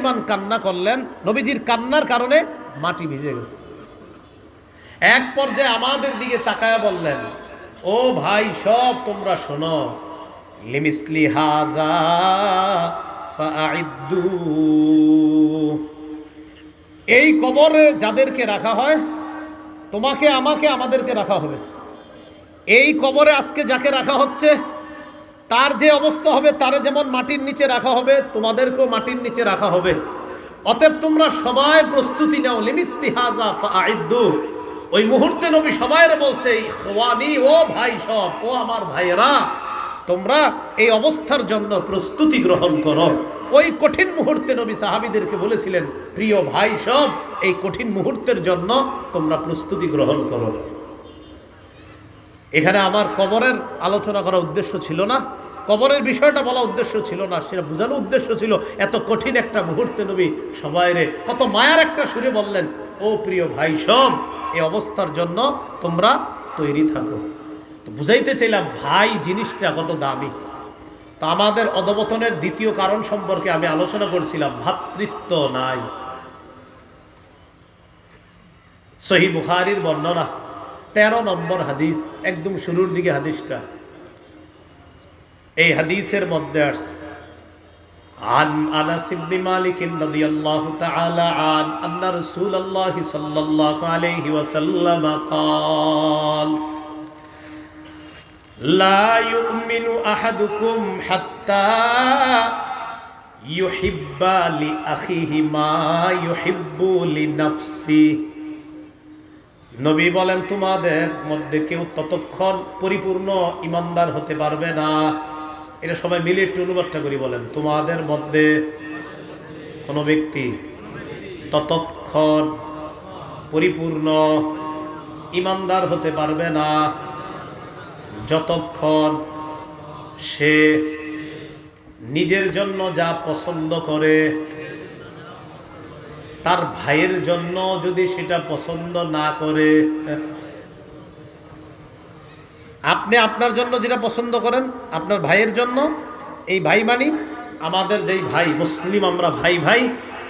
পরিমাণ কান্না করলেন, নবীজির কান্নার কারণে মাটি ভিজে গেছে। এক পর্যায়ে আমাদের দিকে তাকায়া বললেন, ও ভাই, সব তোমরা শোনো। লিমিসলি হাজা এই কবরে যাদেরকে রাখা হয়, তোমাকে, আমাকে, আমাদেরকে রাখা হবে। এই কবরে আজকে যাকে রাখা হচ্ছে তার যে অবস্থা হবে, তারে যেমন মাটির নিচে রাখা হবে, তোমাদেরকেও মাটির নিচে রাখা হবে। অতএব তোমরা সবাই প্রস্তুতি নাও। লিমিস্তি হাজা ফাআইদ্দু। ওই মুহূর্তে নবী সবাইরে বলছে ইখওয়ানি ও ভাই সব, ও আমার ভাইয়েরা, তোমরা এই অবস্থার জন্য প্রস্তুতি গ্রহণ করো। ওই কঠিন মুহূর্তে নবী সাহাবিদেরকে বলেছিলেন, প্রিয় ভাই সব, এই কঠিন মুহূর্তের জন্য তোমরা প্রস্তুতি গ্রহণ করো। এখানে আমার কবরের আলোচনা করার উদ্দেশ্য ছিল না। কবরের বিষয়টা বলা উদ্দেশ্য ছিল না, সেটা বোঝানোর উদ্দেশ্য ছিল, এত কঠিন একটা মুহূর্তে নবী সবাইরে কত মায়ার একটা সুরে বললেন, ও প্রিয় ভাই সব এই অবস্থার জন্য তোমরা তৈরি থাকো। তো বুঝাইতে চাইলাম, ভাই, জিনিসটা কত দামি? তা আমাদের অধবতনের দ্বিতীয় কারণ সম্পর্কে আমি আলোচনা করছিলাম, ভাতৃত্ব নাই। সহি বুখারির বর্ণনা, তেরো নম্বর হাদিস, একদম শুরুর দিকে হাদিসটা। এই হাদিসের মধ্যে আসছে عن انس بن مالك رضي الله تعالى عن ان رسول الله صلى الله عليه وسلم قال لا يؤمن احدكم حتى يحب لاخيه ما يحب لنفسه নবী বলেন তোমাদের মধ্যে কেউ ততক্ষণ পরিপূর্ণ ইমানদার হতে পারবে না এটা সবাই মিলে একটু অনুবাদটা করি বলেন। তোমাদের মধ্যে কোনো ব্যক্তি ততক্ষণ পরিপূর্ণ ইমানদার হতে পারবে না, যতক্ষণ সে নিজের জন্য যা পছন্দ করে, তার ভাইয়ের জন্য যদি সেটা পছন্দ না করে আপনি আপনার জন্য যেটা পছন্দ করেন, আপনার ভাইয়ের জন্য, এই ভাই মানি আমাদের যেই ভাই, মুসলিম আমরা ভাই ভাই,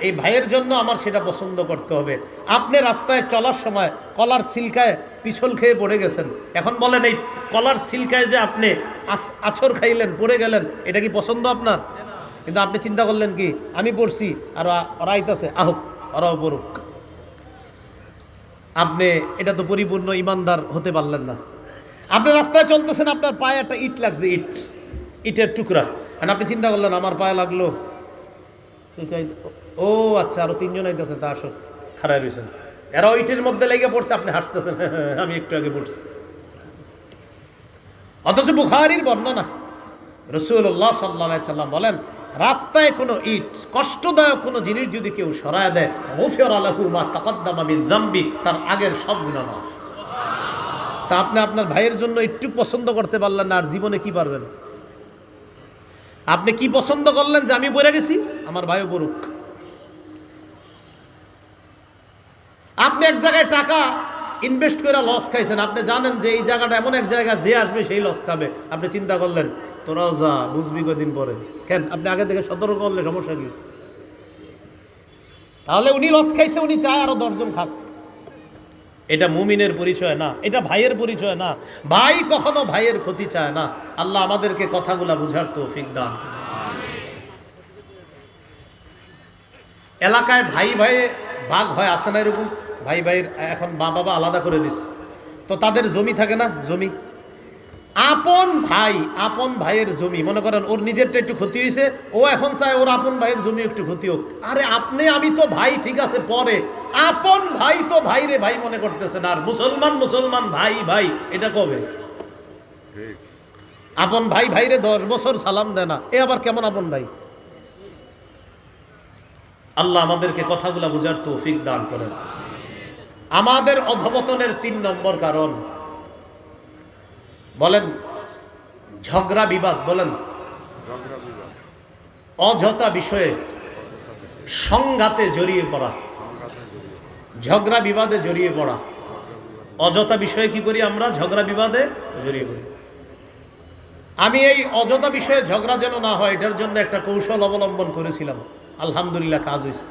এই ভাইয়ের জন্য আমার সেটা পছন্দ করতে হবে। আপনি রাস্তায় চলার সময় কলার সিলকায় পিছল খেয়ে পড়ে গেছেন। এখন বলেন এই কলার সিলকায় যে আপনি আছর খাইলেন, পড়ে গেলেন, এটা কি পছন্দ আপনার? কিন্তু আপনি চিন্তা করলেন কি, আমি পড়ছি, আর ওরা আইতাছে আহুক, ওরাও পড়ুক। আপনি এটা তো পরিপূর্ণ ইমানদার হতে পারলেন না। আপনি রাস্তায় চলতেছেন, আপনার পায়ে একটা ইট লাগছে, ইট, ইটের টুকরা। আর আপনি চিন্তা করলেন, আমার পায়ে লাগল। ও আচ্ছা আরও তিনজন আইতেছে, তা আসো। খারাপ রয়েছেন এরা ইটের মধ্যে লেগে পড়ছে, আপনি হাসতেছেন। আমি একটু আগে পড়ছি। অথচ বুখারির বর্ণনা রসুল্লাহ সাল্লা সাল্লাম বলেন, রাস্তায় কোনো ইট, কষ্টদায়ক কোনো জিনিস যদি কেউ সরায় দেয় গফির আলাহু মা তাকাদ্দামা মিন যামবি, তার আগের সব গুণা মাফ। তা আপনি আপনার ভাইয়ের জন্য একটু পছন্দ করতে পারলেন না, আর জীবনে কি পারবেন? আপনি কি পছন্দ করলেন যে আমি পড়ে গেছি? আমার ভাইও পড়ুক। আপনি এক জায়গায় টাকা ইনভেস্ট করে লস খাইছেন, আপনি জানেন যে এই জায়গাটা এমন এক জায়গা যে আসবে সেই লস খাবে। আপনি চিন্তা করলেন তোরাও যা, বুঝবি কদিন পরে। কেন? আপনি আগে থেকে সতর্ক করলে সমস্যা কি? তাহলে উনি লস খাইছে, উনি চায় আরও দশজন খাক। এটা মুমিনের পরিচয় না, এটা ভাইয়ের পরিচয় না। ভাই কখনো ভাইয়ের ক্ষতি চায় না। আল্লাহ আমাদেরকে কথাগুলা বুঝার তো দান। এলাকায় ভাই ভাইয়ে বাঘ হয় আসে না এরকম? ভাই ভাইয়ের এখন মা বাবা আলাদা করে দিস। তো তাদের জমি থাকে না? জমি? আপন ভাই, আপন ভাইয়ের জমি। মনে করেন ওর নিজেরটা একটু ক্ষতি হয়েছে ও এখন চায় ওর আপন ভাইয়ের জমি একটু ক্ষতি হোক। আরে আপনি, আমি তো ভাই, ঠিক আছে, পরে। আপন ভাই তো ভাই রে ভাই মনে করতেছেন, আর মুসলমান মুসলমান ভাই ভাই, এটা কবে? আপন ভাই ভাইরে দশ বছর সালাম দেয় না, এ আবার কেমন আপন ভাই? আল্লাহ আমাদেরকে কথাগুলা বুঝার তৌফিক দান করেন। আমাদের অধবতনের তিন নম্বর কারণ বলেন ঝগড়া বিবাদ বলেন। অযথা বিষয়ে সংঘাতে জড়িয়ে পড়া। ঝগড়া বিবাদে জড়িয়ে পড়া। অযথা বিষয়ে কি করি আমরা? ঝগড়া বিবাদে জড়িয়ে পড়ি। আমি এই অযথা বিষয়ে ঝগড়া যেন না হয় এটার জন্য একটা কৌশল অবলম্বন করেছিলাম। আলহামদুলিল্লাহ কাজ হয়েছে।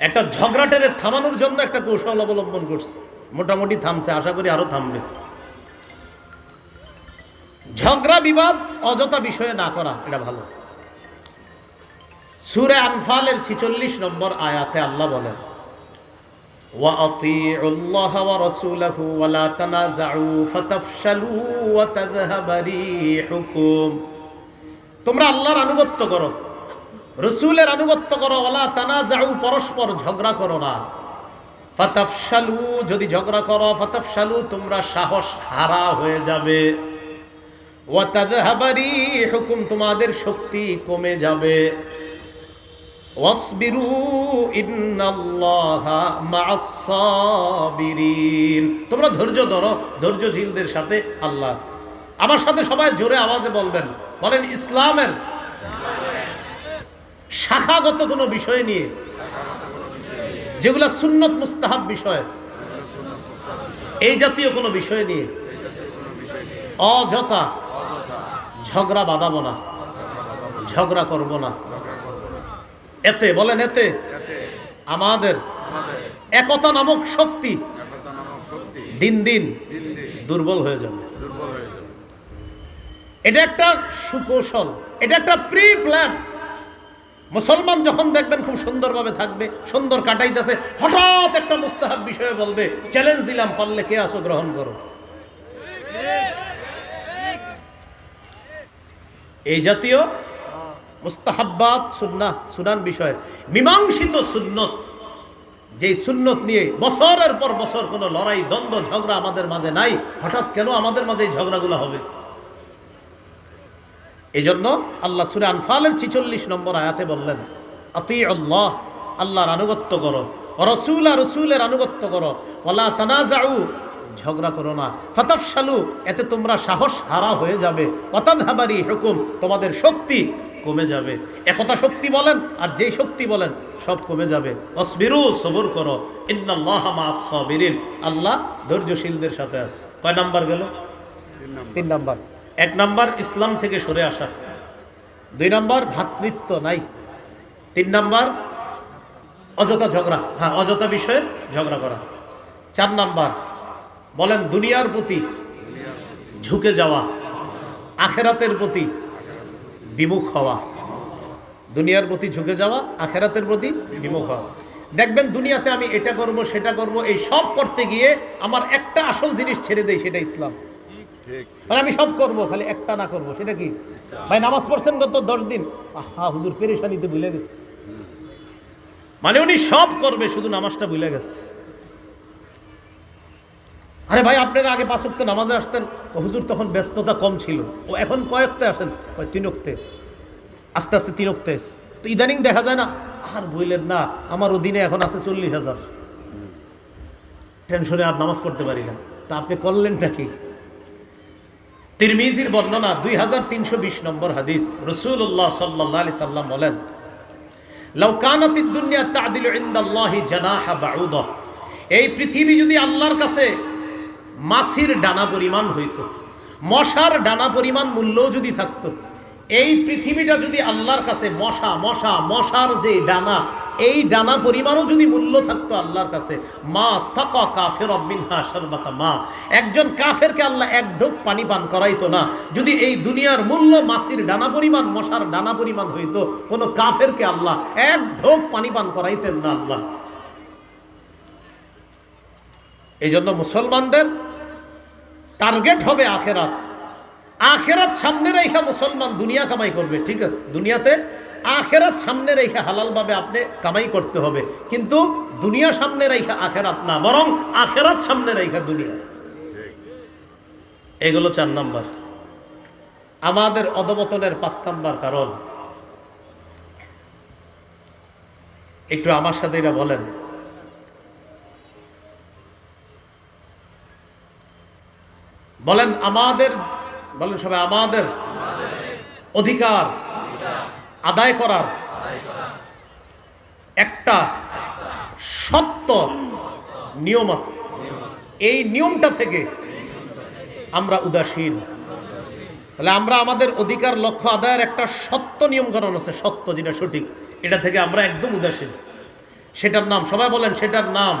একটা ঝগড়াটেরে থামানোর জন্য একটা কৌশল অবলম্বন করছে। মোটামুটি থামছে আশা করি আরও থামবে। ঝগড়া, বিবাদ, অযথা বিষয়ে না করা, এটা ভালো। সুরে আনফালের ছিচল্লিশ নম্বর আয়াতে আল্লাহ বলেন তোমরা আল্লাহর আনুগত্য করো, রসুলের আনুগত্য করো ওলা তানা যাও পরস্পর ঝগড়া করো না। ফতাফশালু, যদি ঝগড়া করো, ফতাফশালু, তোমরা সাহস হারা হয়ে যাবে। হুকুম, তোমাদের শক্তি কমে যাবে। তোমরা ধৈর্য ধরো, ধৈর্যশীলদের সাথে আল্লাহ। আমার সাথে সবাই জোরে আওয়াজে বলবেন। বলেন, ইসলামের শাখাগত কোনো বিষয় নিয়ে, যেগুলা সুন্নত মুস্তাহাব বিষয়, এই জাতীয় কোনো বিষয় নিয়ে, অযথা ঝগড়া বাঁধাবো না, ঝগড়া করব না। এতে, বলেন এতে, আমাদের একতা নামক শক্তি দিন দিন দুর্বল হয়ে যাবে। এটা একটা সুকৌশল, এটা একটা প্রি প্ল্যান মুসলমান যখন দেখবেন খুব সুন্দরভাবে থাকবে, সুন্দর কাটাইতেছে, হঠাৎ একটা মুস্তাহাব বিষয়ে বলবে, চ্যালেঞ্জ দিলাম, পারলে কে আসো গ্রহণ করো? এই জাতীয় মুস্তাহাব্বাত সুন্না, সুনান বিষয়, মীমাংসিত সুন্নত যে সুন্নত নিয়ে বছরের পর বছর কোনো লড়াই, দ্বন্দ্ব, ঝগড়া আমাদের মাঝে নাই, হঠাৎ কেন আমাদের মাঝে এই ঝগড়াগুলো হবে? এই জন্য আল্লাহ সুরে আনফালের ছিচল্লিশ নম্বর আয়াতে বললেন অতি আল্লাহ আল্লাহর আনুগত্য করো রসুল আর রসুলের আনুগত্য করো ওলা তানাজাউ ঝগড়া করো না। ফতাফশালু এতে তোমরা সাহস হারা হয়ে যাবে। অতাধাবারি হুকুম তোমাদের শক্তি কমে যাবে। একতা শক্তি বলেন আর যেই শক্তি বলেন সব কমে যাবে। অসবিরু সবর করো। ইন্নাল্লাহ আল্লাহ ধৈর্যশীলদের সাথে আছে। কয় নাম্বার গেল? তিন নাম্বার। এক নাম্বার ইসলাম থেকে সরে আসা। দুই নাম্বার ভ্রাতৃত্ব নাই। তিন নাম্বার অযথা ঝগড়া। হ্যাঁ অযথা বিষয়ে ঝগড়া করা। চার নাম্বার বলেন, দুনিয়ার প্রতি ঝুঁকে যাওয়া, আখেরাতের প্রতি বিমুখ হওয়া। দুনিয়ার প্রতি ঝুঁকে যাওয়া, আখেরাতের প্রতি বিমুখ হওয়া। দেখবেন, দুনিয়াতে আমি এটা করব, সেটা করব, এই সব করতে গিয়ে আমার একটা আসল জিনিস ছেড়ে দেয় সেটা ইসলাম। মানে আমি সব করব, খালি একটা না করব, সেটা কি? ভাই, নামাজ পড়ছেন গত দশ দিন। আহা, হুজুর, পেরেশানিতে ভুলে গেছে। মানে উনি সব করবে, শুধু নামাজটা ভুলে গেছে। আরে ভাই, আপনারা আগে পাঁচক্তে নামাজে আসতেন হুজুর তখন ব্যস্ততা কম ছিল। ও এখন কয়েকতে আসেন তিনক্তে আস্তে আস্তে তিনক্তে তো ইদানিং দেখা যায় না, আর বললেন না, আমার দিনে এখন আছে চল্লিশ হাজার। টেনশনে আর নামাজ পড়তে পারি না। তা আপনি করলেনটা কি তিরমিজির বর্ণনা, দুই হাজার তিনশো বিশ নম্বর হাদিস। রসুল্লাহ সাল্লাহ আলি সাল্লাম বলেন লাউকানাতিদ দুনিয়া তাদিল এই পৃথিবী যদি আল্লাহর কাছে মাছির ডানা পরিমাণ হইত। মশার ডানা পরিমাণ মূল্যও যদি থাকতো, এই পৃথিবীটা যদি আল্লাহর কাছে মশা মশা, মশার যে ডানা, এই ডানা পরিমাণও যদি মূল্য থাকতো আল্লাহর কাছে, মা সাকা কাফের সর্বাতা মা। একজন কাফেরকে আল্লাহ এক ঢোক পানি পান করাইতো না। যদি এই দুনিয়ার মূল্য মাসির ডানা পরিমাণ, মশার ডানা পরিমাণ হইতো, কোনো কাফেরকে আল্লাহ এক ঢোক পানি পান করাইতেন না আল্লাহ। এই জন্য মুসলমানদের টার্গেট হবে আখেরাত। আখেরাত সামনে রেখে মুসলমান দুনিয়া কামাই করবে, ঠিক আছে? দুনিয়াতে আখেরাত সামনে রেখে হালালভাবে আপনি কামাই করতে হবে। কিন্তু দুনিয়া সামনে রেখে আখেরাত না, বরং আখেরাত সামনে রেখে দুনিয়া। এগুলো চার নাম্বার। আমাদের অদবতনের পাঁচ নাম্বার কারণ। একটু আমার সাথে এটা বলেন। বলেন আমাদের, বলেন সবাই আমাদের অধিকার আদায় করার একটা সত্য নিয়ম আছে। এই নিয়মটা থেকে আমরা উদাসীন। তাহলে আমরা আমাদের অধিকার লক্ষ্য আদায়ের একটা সত্য নিয়ম কারণ আছে, সত্য যেটা সঠিক, এটা থেকে আমরা একদম উদাসীন। সেটার নাম, সবাই বলেন সেটার নাম।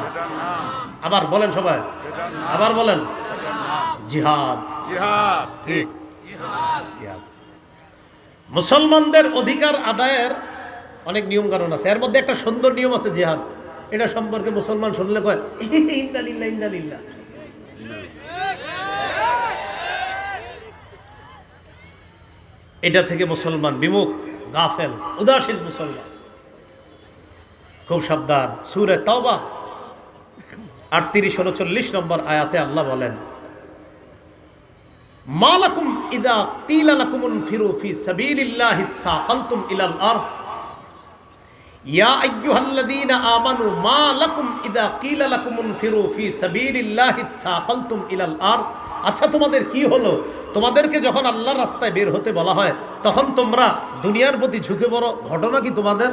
আবার বলেন সবাই। আবার বলেন। জিহাদ। জিহাদ ঠিক। জিহাদ। মুসলমানদের অধিকার আদায়ের অনেক নিয়ম কারণ আছে। এর মধ্যে একটা সুন্দর নিয়ম আছে জিহাদ। এটা সম্পর্কে মুসলমান শুনলে কয় ইন্দালিল্লা ইন্দালিল্লা এটা থেকে মুসলমান বিমুখ গাফেল উদাসীন মুসলমান। খুব সাবধান। সুরে তওবা আটত্রিশ উনচল্লিশ নম্বর আয়াতে আল্লাহ বলেন মালাকুম ইদা ফিরু ফি সাবিলিল্লাহি সাকালতুম ইলাল আরদ। ইয়া আইয়ুহাল্লাযীনা আমানু ইদা ফিরু ফি সাবিলিল্লাহি সাকালতুম ইলাল আরদ। আচ্ছা তোমাদের কি হলো? তোমাদেরকে যখন আল্লাহর রাস্তায় বের হতে বলা হয়, তখন তোমরা দুনিয়ার প্রতি ঝুঁকে বড় ঘটনা কি তোমাদের?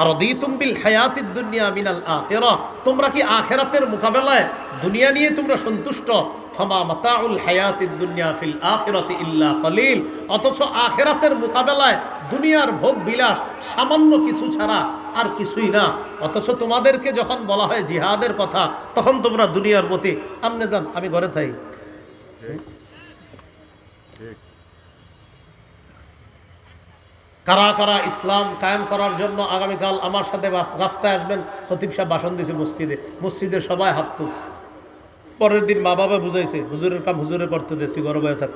আর বিল হায়াতিদ দুনিয়া মিনাল আখিরা। তোমরা কি আখেরাতের মোকাবেলায় দুনিয়া নিয়ে তোমরা সন্তুষ্ট? জিহাদের কথা, তখন তোমরা দুনিয়ার প্রতি আমনে যান, আমি ঘরে থাই। কারা কারা ইসলাম কায়েম করার জন্য আগামীকাল আমার সাথে রাস্তায় আসবেন, খতিব সাহেব ভাষণ দিয়েছে মসজিদে। মসজিদের সবাই হাত তুলছে। পরের দিন মা বাবা বুঝাইছে, হুজুরের কাম হুজুরে করতে দে, তুই ঘরে বয়ে থাক।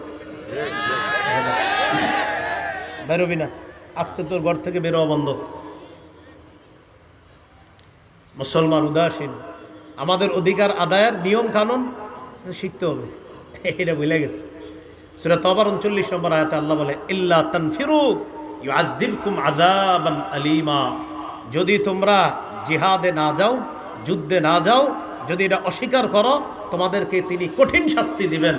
বেরোবি না। আজকে তোর ঘর থেকে বেরোয়া বন্ধ। মুসলমান উদাসীন। আমাদের অধিকার আদায়ের নিয়ম কানুন শিখতে হবে। এটা ভুলে গেছে। সুরা তবার উনচল্লিশ নম্বর আয়াতে আল্লাহ বলে, ইল্লা তানফিরু ইউআযযিবকুম আযাবান আলীমা। যদি তোমরা জিহাদে না যাও, যুদ্ধে না যাও, যদি এটা অস্বীকার করো তোমাদেরকে তিনি কঠিন শাস্তি দিবেন।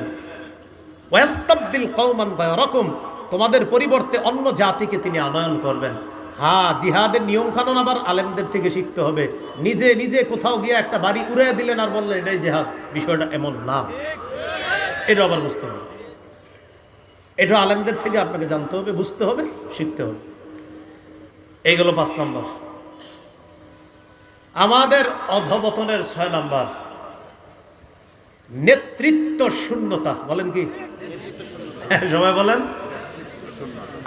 ওয়াস্তাবদিল কৌমান রকম তোমাদের পরিবর্তে অন্য জাতিকে তিনি আনয়ন করবেন। হ্যাঁ জিহাদের নিয়ম কানুন আবার আলেমদের থেকে শিখতে হবে। নিজে নিজে কোথাও গিয়ে একটা বাড়ি উড়ে দিলেন আর বললেন, এটাই জেহাদ, বিষয়টা এমন না। এটা আবার বুঝতে হবে। এটা আলেমদের থেকে আপনাকে জানতে হবে, বুঝতে হবে, শিখতে হবে। এইগুলো পাঁচ নম্বর। আমাদের অধবতনের ছয় নম্বর। নেতৃত্ব শূন্যতা বলেন কি? সবাই বলেন।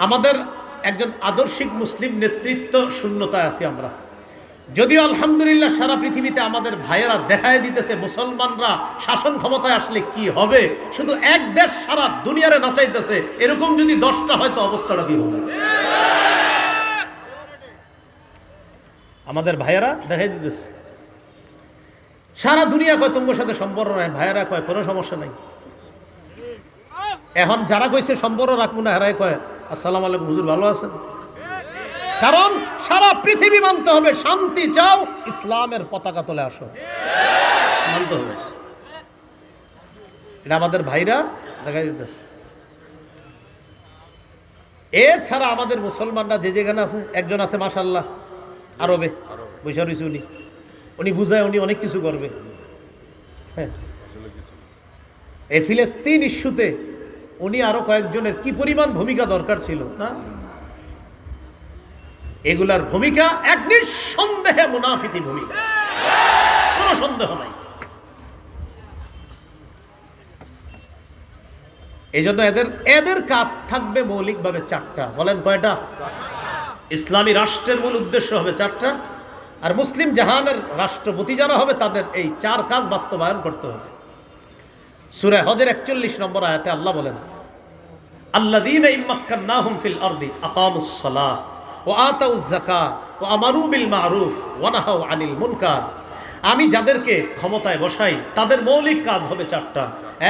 আমাদের একজন আদর্শিক মুসলিম নেতৃত্ব শূন্যতায় আছি আমরা। যদিও আলহামদুলিল্লাহ সারা পৃথিবীতে আমাদের ভাইয়েরা দেখায় দিতেছে, মুসলমানরা শাসন ক্ষমতায় আসলে কি হবে? শুধু এক দেশ সারা দুনিয়ারে নাচাইতেছে, এরকম যদি দশটা হয়তো অবস্থাটা কি হবে? আমাদের ভাইয়েরা দেখাই দিতেছে। সারা দুনিয়া কয়, তোমার সাথে সম্পর্ক নাই, ভাইয়েরা কয়, কোনো সমস্যা নাই। এখন যারা কইছে সম্পর্ক রাখব না, হেরাই কয়, আসসালাম আলাইকুম, হুজুর ভালো আছেন? কারণ সারা পৃথিবী মানতে হবে, শান্তি চাও, ইসলামের পতাকা তোলে আসো। মানতে হবে। এটা আমাদের ভাইরা দেখাই দিতেছে। এছাড়া আমাদের মুসলমানরা যে যেখানে আছে, একজন আছে মাসাল্লাহ আরবে বৈশা রয়েছে উনি। উনি বুঝায়, উনি অনেক কিছু করবে। হ্যাঁ। এই ফিলিস্তিন ইস্যুতে উনি আরও কয়েকজনের কি পরিমাণ ভূমিকা দরকার ছিল, না? এগুলার ভূমিকা এক নিঃসন্দেহে মুনাফিতি ভূমিকা। কোনো সন্দেহ নাই। এই জন্য এদের এদের কাজ থাকবে মৌলিকভাবে চারটা। বলেন কয়টা? ইসলামী রাষ্ট্রের মূল উদ্দেশ্য হবে চারটা। আর মুসলিম জাহানের রাষ্ট্রপতি যারা হবে, তাদের এই চার কাজ বাস্তবায়ন করতে হবে। সুরে হজের একচল্লিশ নম্বর আয়াতে আল্লাহ বলেন, আল্লাযীনা ইম্মাক্কান্নাহুম ফিল আতাউজ যাকাত ওয়া আমারু বিল মারুফ ওয়া আনিল মুনকার। আমি যাদেরকে ক্ষমতায় বসাই, তাদের মৌলিক কাজ হবে চারটা।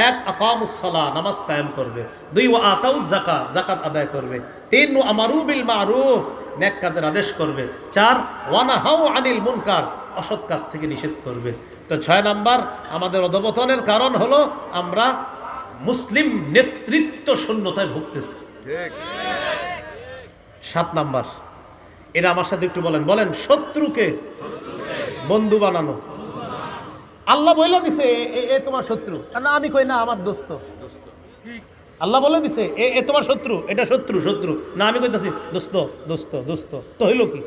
এক, আকামুস সালাহ নামাজ কায়েম করবে। দুই ও আতাউজ যাকাত যাকাত আদায় করবে। তিন ও আমারু বিল মারুফ নেক কাজের আদেশ করবে। চার ওয়া নাহাউ আনিল মুনকার অসৎ কাজ থেকে নিষেধ করবে। তো ছয় নাম্বার আমাদের অধপতনের কারণ হলো আমরা মুসলিম নেতৃত্ব শূন্যতায় ভুগতেছি। সাত নাম্বার এরা আমার সাথে একটু বলেন। বলেন শত্রুকে বন্ধু বানানো। আল্লাহ বলে দিছে এ তোমার শত্রু। না আমি কই না আমার দোস্ত। আল্লাহ বলে দিছে এ এ তোমার শত্রু এটা শত্রু শত্রু। না আমি কইতাছি দোস্ত দোস্ত দোস্ত। তো হইল কি?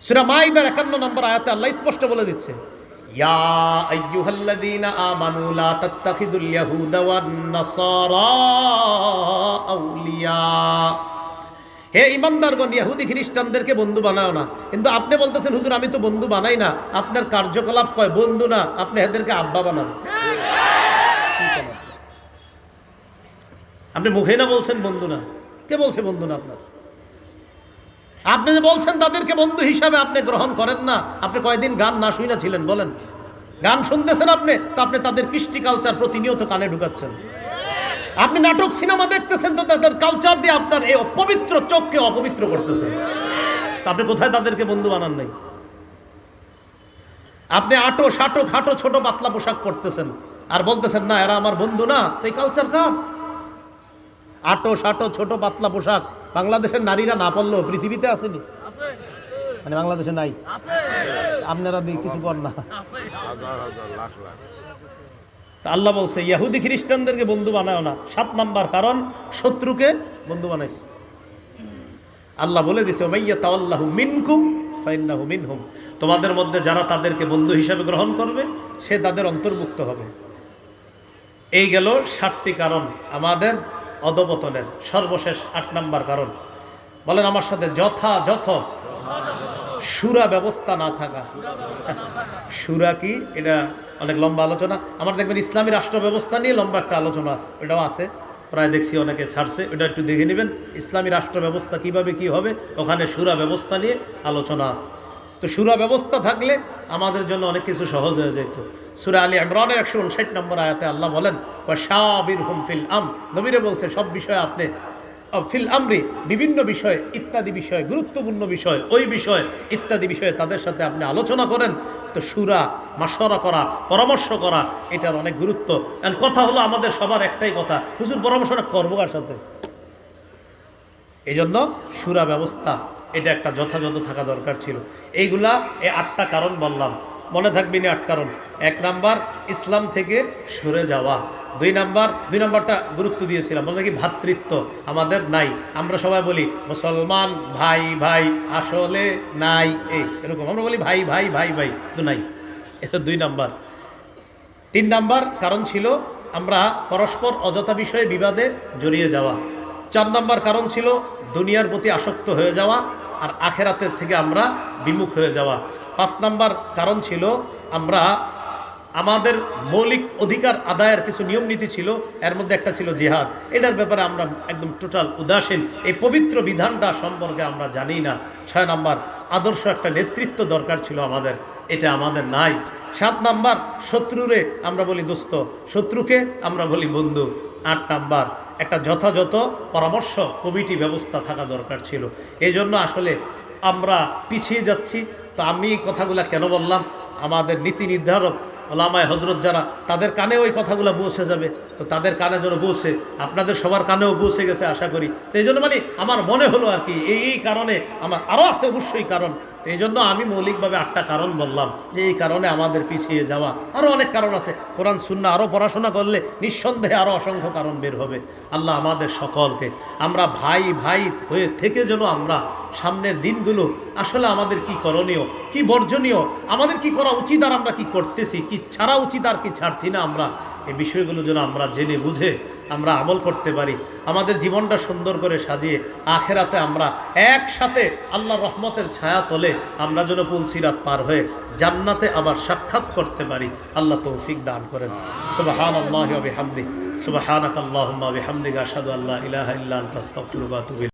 সুরা মাইদার একান্ন নম্বর আয়াতে আল্লাহ স্পষ্ট বলে দিচ্ছে ইয়াহুদা হে ইমানদারগণ ইহুদি খ্রিস্টানদেরকে বন্ধু বানাও না। কিন্তু আপনি বলতেছেন হুজুর আমি তো বন্ধু বানাই না। আপনার কার্যকলাপ কয়? বন্ধু না। আপনি এদেরকে আব্বা বানান? আপনি মুখে না বলছেন বন্ধু না? কে বলছে বন্ধু না আপনার? আপনি যে বলছেন তাদেরকে বন্ধু হিসাবে আপনি গ্রহণ করেন না। আপনি কয়েকদিন গান না শুই না ছিলেন বলেন। গান শুনতেছেন আপনি, তো আপনি তাদের কৃষ্টি কালচার প্রতিনিয়ত কানে ঢুকাচ্ছেন। আপনি নাটক, সিনেমা দেখতেছেন, তো তাদের কালচার দিয়ে আপনার এই অপবিত্র চোখকে অপবিত্র করতেছেন। আপনি কোথায় তাদেরকে বন্ধু বানান নাই? আপনি আটো, সাটো, খাটো, ছোট, পাতলা পোশাক পরতেছেন। আর বলতেছেন, না, এরা আমার বন্ধু না। তো এই কালচার কার? আটো সাটো ছোট পাতলা পোশাক বাংলাদেশের নারীরা না পড়লেও পৃথিবীতে আসেনি। মানে বাংলাদেশে নাই। আপনারা দিয়ে কিছু কর না। তা আল্লাহ বলছে ইয়াহুদি খ্রিস্টানদেরকে বন্ধু বানায় না। সাত নাম্বার কারণ শত্রুকে বন্ধু বানাইছে। আল্লাহ বলে দিছে ওমাইয়া তাওয়াল্লাহু মিনকুম ফাইন্নাহু মিনহুম। তোমাদের মধ্যে যারা তাদেরকে বন্ধু হিসাবে গ্রহণ করবে সে তাদের অন্তর্ভুক্ত হবে। এই গেল সাতটি কারণ। আমাদের অধপতনের সর্বশেষ আট নাম্বার কারণ। বলেন আমার সাথে যথাযথ সুরা ব্যবস্থা না থাকা। সুরা কি? এটা অনেক লম্বা আলোচনা। আমার দেখবেন ইসলামী রাষ্ট্র ব্যবস্থা নিয়ে লম্বা একটা আলোচনা আছে এটাও আছে। প্রায় দেখছি অনেকে ছাড়ছে। ওটা একটু দেখে নেবেন। ইসলামী রাষ্ট্র ব্যবস্থা কীভাবে কি হবে? ওখানে সুরা ব্যবস্থা নিয়ে আলোচনা আছে। তো সুরা ব্যবস্থা থাকলে আমাদের জন্য অনেক কিছু সহজ হয়ে যেত। সুরা আলী ইমরানের একশো উনষাট নম্বর আয়াতে আল্লাহ বলেন বা শাবির হুম ফিল আম নবীরে বলছে, সব বিষয়ে আপনি ফিল আমরি, বিভিন্ন বিষয়, ইত্যাদি বিষয়, গুরুত্বপূর্ণ বিষয়, ওই বিষয়, ইত্যাদি বিষয়ে তাদের সাথে আপনি আলোচনা করেন। তো সুরা মাসরা করা, পরামর্শ করা, এটার অনেক গুরুত্ব। And কথা হলো আমাদের সবার একটাই কথা, হুজুর পরামর্শটা করব কার সাথে? এই জন্য সুরা ব্যবস্থা, এটা একটা যথাযথ থাকা দরকার ছিল। এইগুলা এই আটটা কারণ বললাম। মনে থাকবে না আট কারণ। এক নাম্বার, ইসলাম থেকে সরে যাওয়া। দুই নাম্বার, দুই নাম্বারটা গুরুত্ব দিয়েছিলাম। বলতে কি ভ্রাতৃত্ব আমাদের নাই। আমরা সবাই বলি, মুসলমান ভাই ভাই, আসলে নাই। এই এরকম। আমরা বলি, ভাই ভাই ভাই ভাই। তো নাই। এটা দুই নাম্বার। তিন নাম্বার কারণ ছিল আমরা পরস্পর অযথা বিষয়ে বিবাদে জড়িয়ে যাওয়া। চার নাম্বার কারণ ছিল দুনিয়ার প্রতি আসক্ত হয়ে যাওয়া। আর আখেরাতের থেকে আমরা বিমুখ হয়ে যাওয়া। পাঁচ নাম্বার কারণ ছিল আমরা আমাদের মৌলিক অধিকার আদায়ের কিছু নিয়ম নীতি ছিল, এর মধ্যে একটা ছিল জিহাদ। এটার ব্যাপারে আমরা একদম টোটাল উদাসীন। এই পবিত্র বিধানটা সম্পর্কে আমরা জানি না। ছয় নাম্বার, আদর্শ একটা নেতৃত্ব দরকার ছিল আমাদের, এটা আমাদের নাই। সাত নাম্বার, শত্রুরে আমরা বলি দোস্ত, শত্রুকে আমরা বলি বন্ধু। আট নাম্বার একটা যথাযথ পরামর্শ কমিটি ব্যবস্থা থাকা দরকার ছিল। এই জন্য আসলে আমরা পিছিয়ে যাচ্ছি। তো আমি এই কথাগুলো কেন বললাম? আমাদের নীতি নির্ধারক, ওলামায় হজরত যারা, তাদের কানে ওই কথাগুলো পৌঁছে যাবে। তো তাদের কানে যেন পৌঁছে, আপনাদের সবার কানেও পৌঁছে গেছে আশা করি। তো এই জন্য মানে আমার মনে হলো আর কি, এই কারণে আমার আরও আছে অবশ্যই কারণ। এই জন্য আমি মৌলিকভাবে আটটা কারণ বললাম যে এই কারণে আমাদের পিছিয়ে যাওয়া। আরও অনেক কারণ আছে। কোরআন শূন্য আরও পড়াশোনা করলে নিঃসন্দেহে আরও অসংখ্য কারণ বের হবে। আল্লাহ আমাদের সকলকে, আমরা ভাই ভাই হয়ে থেকে যেন আমরা সামনের দিনগুলো আসলে আমাদের কি করণীয়, কি বর্জনীয়, আমাদের কি করা উচিত আর আমরা কি করতেছি, কি ছাড়া উচিত আর কি ছাড়ছি না আমরা, এই বিষয়গুলো যেন আমরা জেনে বুঝে আমরা আমল করতে পারি। আমাদের জীবনটা সুন্দর করে সাজিয়ে আখেরাতে আমরা একসাথে আল্লাহ রহমতের ছায়া তোলে আমরা যেন পুলসিরাত পার হয়ে জান্নাতে আবার সাক্ষাৎ করতে পারি। আল্লাহ তৌফিক দান করেন। সুবাহান আল্লাহ হামদি সুবাহানাক আল্লাহ বিহামদিকা আশহাদু আল্লাহ ইলাহা ইল্লা